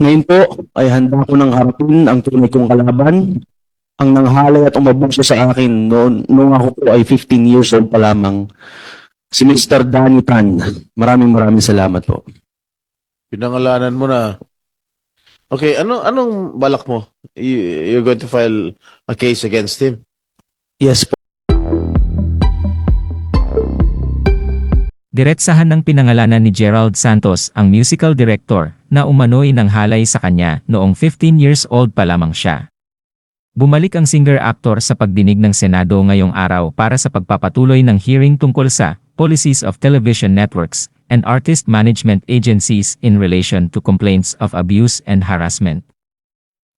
Ngayon po ay handa ko nang harapin ang tunay kong kalaban, ang nanghalay at umabuso sa akin noon, noong ako po ay 15 years old pa lamang. Si Mr. Danny Tan. Maraming maraming salamat po. Pinangalanan mo na. Okay, ano anong balak mo? You, you're going to file a case against him? Yes po. Diretsahan ng pinangalanan ni Gerald Santos ang musical director na umano'y nang halay sa kanya noong 15 years old pa lamang siya. Bumalik ang singer-actor sa pagdinig ng Senado ngayong araw para sa pagpapatuloy ng hearing tungkol sa Policies of Television Networks and Artist Management Agencies in relation to complaints of abuse and harassment.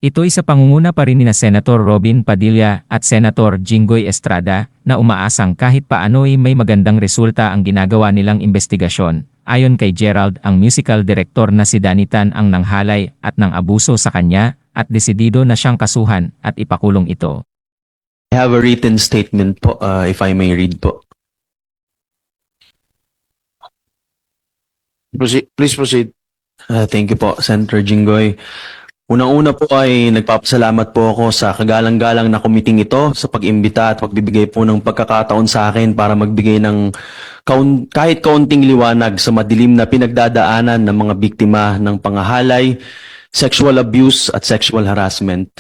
Ito'y sa pangunguna pa rin ni na Senator Robin Padilla at Senator Jinggoy Estrada na umaasang kahit paano'y may magandang resulta ang ginagawa nilang investigasyon. Ayon kay Gerald ang musical director na si Danitan ang nanghalay at nang abuso sa kanya at desidido na siyang kasuhan at ipakulong ito. I have a written statement po, uh, if I may read po. Proceed, please proceed. Uh, thank you po, Senator Jinggoy. Unang-una po ay nagpapasalamat po ako sa kagalang-galang na kumiting ito sa pag-imbita at pagbibigay po ng pagkakataon sa akin para magbigay ng kahit kaunting liwanag sa madilim na pinagdadaanan ng mga biktima ng pangahalay, sexual abuse at sexual harassment.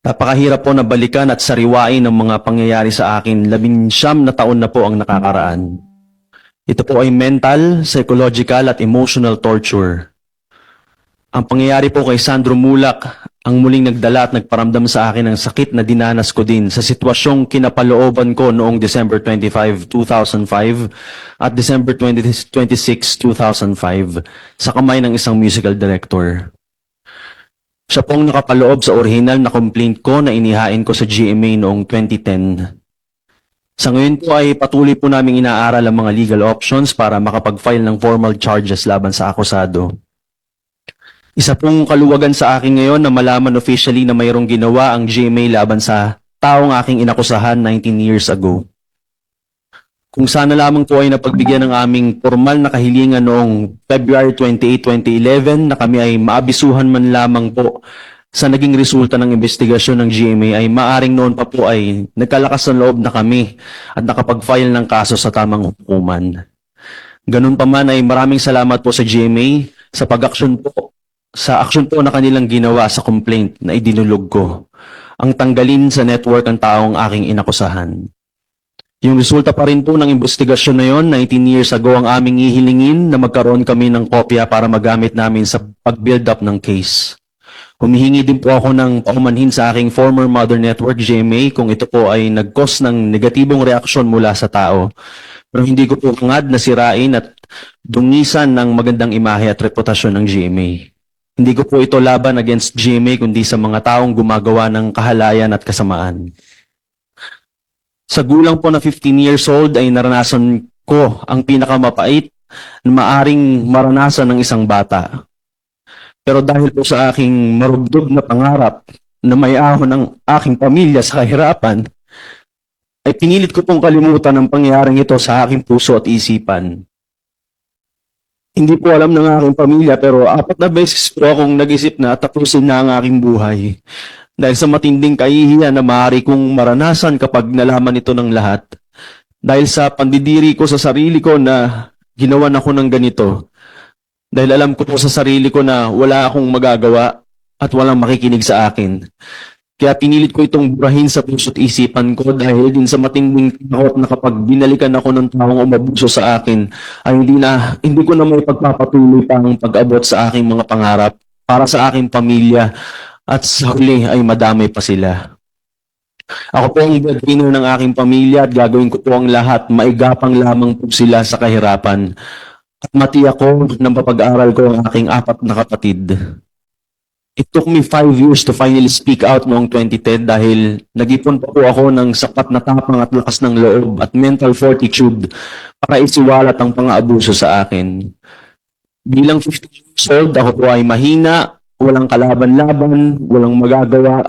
Napakahirap po na balikan at sariwain ang mga pangyayari sa akin. Labinsyam na taon na po ang nakakaraan. Ito po ay mental, psychological at emotional torture. Ang pangyayari po kay Sandro Mulak ang muling nagdala at nagparamdam sa akin ng sakit na dinanas ko din sa sitwasyong kinapalooban ko noong December 25, 2005 at December 20, 26, 2005 sa kamay ng isang musical director. Siya pong nakapaloob sa original na complaint ko na inihain ko sa GMA noong 2010. Sa ngayon po ay patuloy po namin inaaral ang mga legal options para makapag-file ng formal charges laban sa akusado. Isa pong kaluwagan sa akin ngayon na malaman officially na mayroong ginawa ang GMA laban sa taong aking inakusahan 19 years ago. Kung sana lamang po ay napagbigyan ng aming formal na kahilingan noong February 28, 2011 na kami ay maabisuhan man lamang po sa naging resulta ng investigasyon ng GMA ay maaring noon pa po ay nagkalakas ng loob na kami at nakapag-file ng kaso sa tamang hukuman. Ganun pa man ay maraming salamat po sa GMA sa pag-aksyon po sa aksyon po na kanilang ginawa sa complaint na idinulog ko, ang tanggalin sa network ang taong aking inakusahan. Yung resulta pa rin po ng investigasyon na yon, 19 years ago ang aming ihilingin na magkaroon kami ng kopya para magamit namin sa pag-build up ng case. Humihingi din po ako ng paumanhin sa aking former mother network GMA kung ito po ay nag-cause ng negatibong reaksyon mula sa tao. Pero hindi ko po hangad na sirain at dungisan ng magandang imahe at reputasyon ng GMA. Hindi ko po ito laban against GMA kundi sa mga taong gumagawa ng kahalayan at kasamaan. Sa gulang po na 15 years old ay naranasan ko ang pinakamapait na maaring maranasan ng isang bata. Pero dahil po sa aking marugdog na pangarap na may ahon ng aking pamilya sa kahirapan, ay pinilit ko pong kalimutan ang pangyayaring ito sa aking puso at isipan. Hindi po alam ng aking pamilya pero apat na beses po akong nag-isip na tapusin na ang aking buhay. Dahil sa matinding kahihiyan na maaari kong maranasan kapag nalaman ito ng lahat. Dahil sa pandidiri ko sa sarili ko na ginawan ako ng ganito. Dahil alam ko po sa sarili ko na wala akong magagawa at walang makikinig sa akin. Kaya pinilit ko itong burahin sa puso't isipan ko dahil din sa matinding takot na kapag binalikan ako ng taong umabuso sa akin ay hindi na hindi ko na may pagpapatuloy pa ang pag-abot sa aking mga pangarap para sa aking pamilya at sa huli ay madamay pa sila. Ako po ang breadwinner ng aking pamilya at gagawin ko po ang lahat maigapang lamang po sila sa kahirapan at mati ako ng papag-aral ko ang aking apat na kapatid. It took me five years to finally speak out noong 2010 dahil nag-ipon pa po ako ng sapat na tapang at lakas ng loob at mental fortitude para isiwalat ang pang-aabuso sa akin. Bilang 50 years old, ako po ay mahina, walang kalaban-laban, walang magagawa,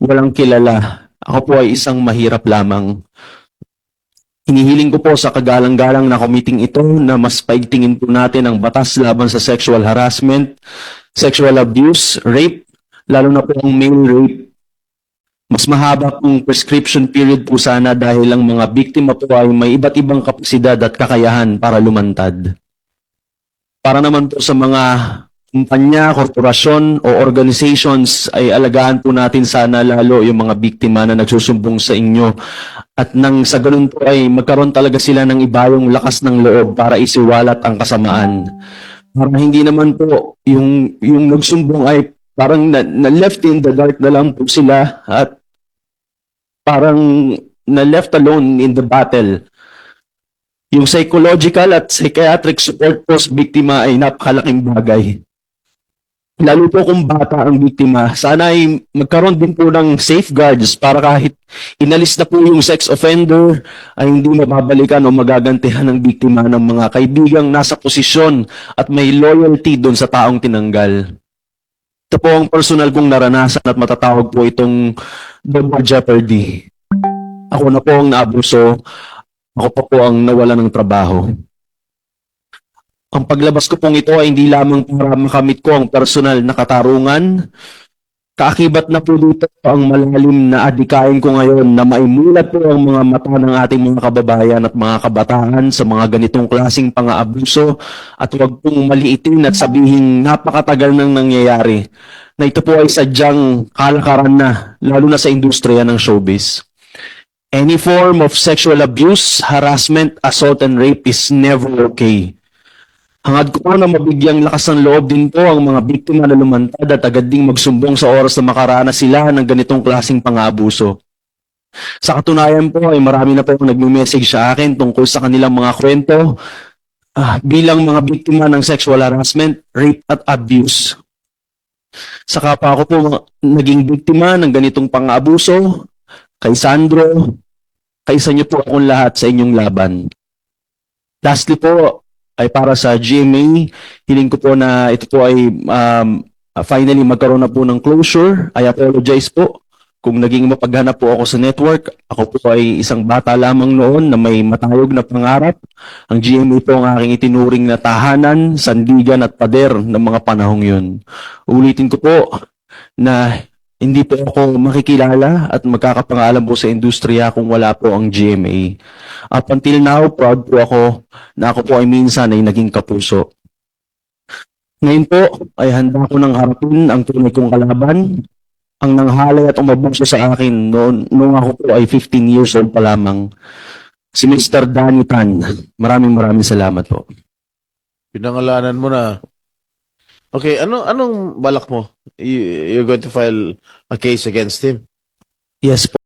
walang kilala. Ako po ay isang mahirap lamang. Hinihiling ko po sa kagalang-galang na committee ito na mas paigtingin po natin ang batas laban sa sexual harassment, sexual abuse, rape, lalo na po ang male rape. Mas mahaba pong prescription period po sana dahil ang mga biktima po ay may iba't ibang kapasidad at kakayahan para lumantad. Para naman po sa mga kumpanya, korporasyon o organizations ay alagaan po natin sana lalo yung mga biktima na nagsusumbong sa inyo at nang sa ganun po ay magkaroon talaga sila ng ibayong lakas ng loob para isiwalat ang kasamaan. Para hindi naman po yung yung nagsumbong ay parang na, na left in the dark na lang po sila at parang na left alone in the battle. Yung psychological at psychiatric support po sa biktima ay napakalaking bagay. Lalo po kung bata ang biktima, sana ay magkaroon din po ng safeguards para kahit inalis na po yung sex offender ay hindi mababalikan o magagantihan ng biktima ng mga kaibigang nasa posisyon at may loyalty doon sa taong tinanggal. Ito po ang personal kong naranasan at matatawag po itong double jeopardy. Ako na po ang naabuso, ako pa po ang nawala ng trabaho. Ang paglabas ko pong ito ay hindi lamang para makamit ko ang personal na katarungan. Kaakibat na po dito ang malalim na adikain ko ngayon na maimulat po ang mga mata ng ating mga kababayan at mga kabataan sa mga ganitong klasing pang-aabuso at huwag pong maliitin at sabihin napakatagal nang nangyayari na ito po ay sadyang kalakaran na lalo na sa industriya ng showbiz. Any form of sexual abuse, harassment, assault, and rape is never okay. Hangad ko pa na mabigyang lakas ng loob din po ang mga biktima na lumantad at agad ding magsumbong sa oras na makaranas sila ng ganitong klasing pang-aabuso. Sa katunayan po ay marami na po ang nagme-message sa akin tungkol sa kanilang mga kwento ah, bilang mga biktima ng sexual harassment, rape at abuse. Saka pa ako po naging biktima ng ganitong pang-aabuso kay Sandro, kaysa niyo po akong lahat sa inyong laban. Lastly po, ay para sa GMA, hiling ko po na ito po ay um, finally magkaroon na po ng closure. I apologize po kung naging mapaghanap po ako sa network. Ako po ay isang bata lamang noon na may matayog na pangarap. Ang GMA po ang aking itinuring na tahanan, sandigan at pader ng mga panahong yun. Ulitin ko po na hindi po ako makikilala at magkakapangalan po sa industriya kung wala po ang GMA. Up until now, proud po ako na ako po ay minsan ay naging kapuso. Ngayon po ay handa ko nang harapin ang tunay kong kalaban, ang nanghalay at umabuso sa akin noon, noong ako po ay 15 years old pa lamang. Si Mr. Danny Tan. Maraming maraming salamat po. Pinangalanan mo na. Okay, ano anong balak mo? You, you're going to file a case against him? Yes po.